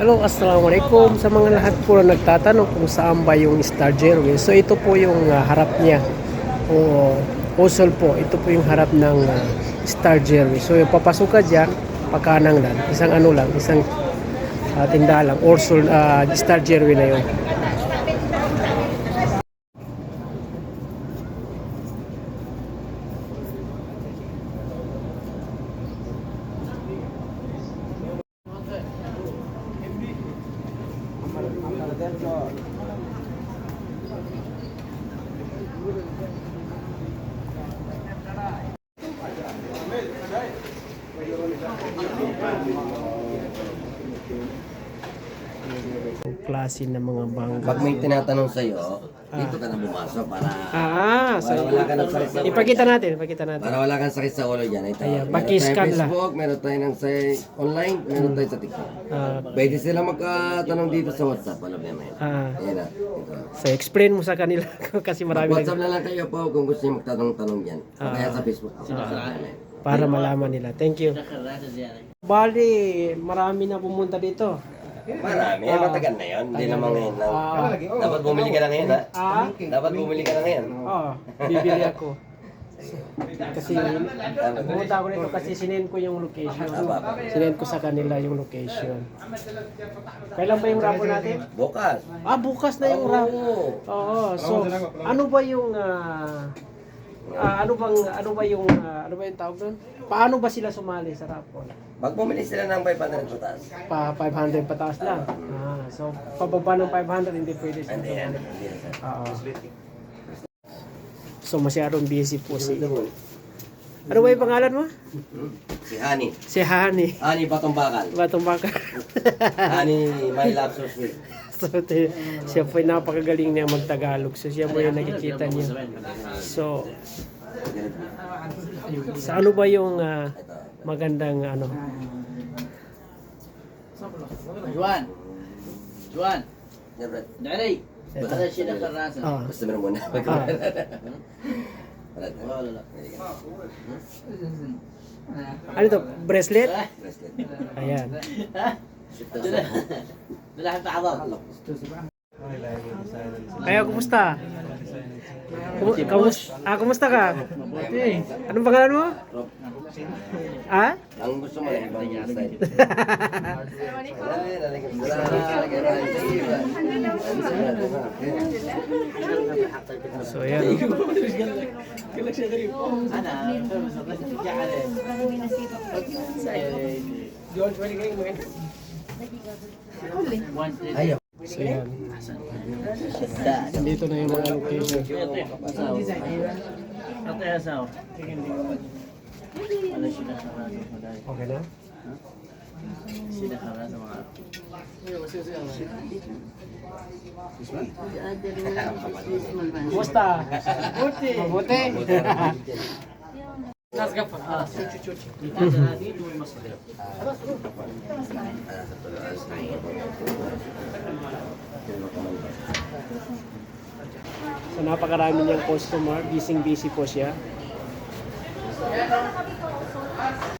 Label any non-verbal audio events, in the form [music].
Hello, Assalamualaikum sa mga lahat po na nagtatanong kung saan ba yung Star Jerway. So ito po yung ah, harap niya. O Osol po, ito po yung harap ng ah, Star Jerway. So yung papasok ka dyan, pagkanang lang, isang ano lang, isang uh, tindahan lang, Osol, ah, Star Jerway na yun. Klase ng mga bangka. Pag may tinatanong sa'yo, dito ka na bumasok para, Ah, so para wala ka ng sakit sa ulo. ipakita natin, ipakita natin. Para wala kang sakit sa ulo dyan. Ito, Ayan, meron pakiscan tayong lang. Facebook, meron tayo ng sa online, meron tayo sa TikTok. Ah, Pwede sila magkatanong dito sa WhatsApp. Alam niya na yun. ah, Ayan na. Ito. so explain mo sa kanila [laughs] kasi marami WhatsApp nag- na lang kayo po kung gusto niyo magtatanong-tanong dyan. O Ah. kaya sa Facebook. Ah. para malaman nila. Thank you. Bali, marami na pumunta dito. Marami. Eh, matagal na yun. Hindi naman ngayon lang. Ah. Dapat bumili ka na ngayon, ha? Ah, Dapat bumili ka na ngayon. oh, bibili ako. Kasi pumunta ako nito kasi sinend ko yung location. Sinend ko sa kanila yung location. Kailan ba yung raffle natin? Bukas. Ah, bukas na yung raffle. Oo. Oo. So, ano ba yung ah, ah, ano bang ano ba yung ah, ano ba yung tawag doon? Paano ba sila sumali sa raffle? Pag bumili sila ng 500 putas. Pa 500 pataas lang. Ah, so pababa ng 500 hindi pwede sila Hindi yan. sumali. Hindi yan, sir. Oo. So masyadong busy po si Ano ba yung pangalan mo? Hmm? Si Hani. Si Hani. Hani Batong Bakal. Batong baka. Hani My Love So Sweet. So, te- siya po ay napakagaling niya magtagalog. So siya po yung nakikita niya. So, sa ano ba yung ah, magandang ano? Juan. Juan. Dari. Ito. Ada siya karasa. Ah, gusto mo na muna. ah. Wala lang. ano to? Bracelet? Bracelet. Ayan. Dala. Dala ang taawag. Kaya kumusta? Kumu- kamus ah, kumusta ka? Anong pangalan mo? Ah? Ang gusto mo, ibang style. Ay, nalagyan ko lang. So, ayan. Ana. Ayaw. So, ayan. Da. Dito na yung mga location. Okay na? Sila karasa mga. Kumusta? Mabuti. Mabuti. [laughs] Ah, chuchu-chuchu. Dito may mas So napakarami niyang customer, busy busy po siya.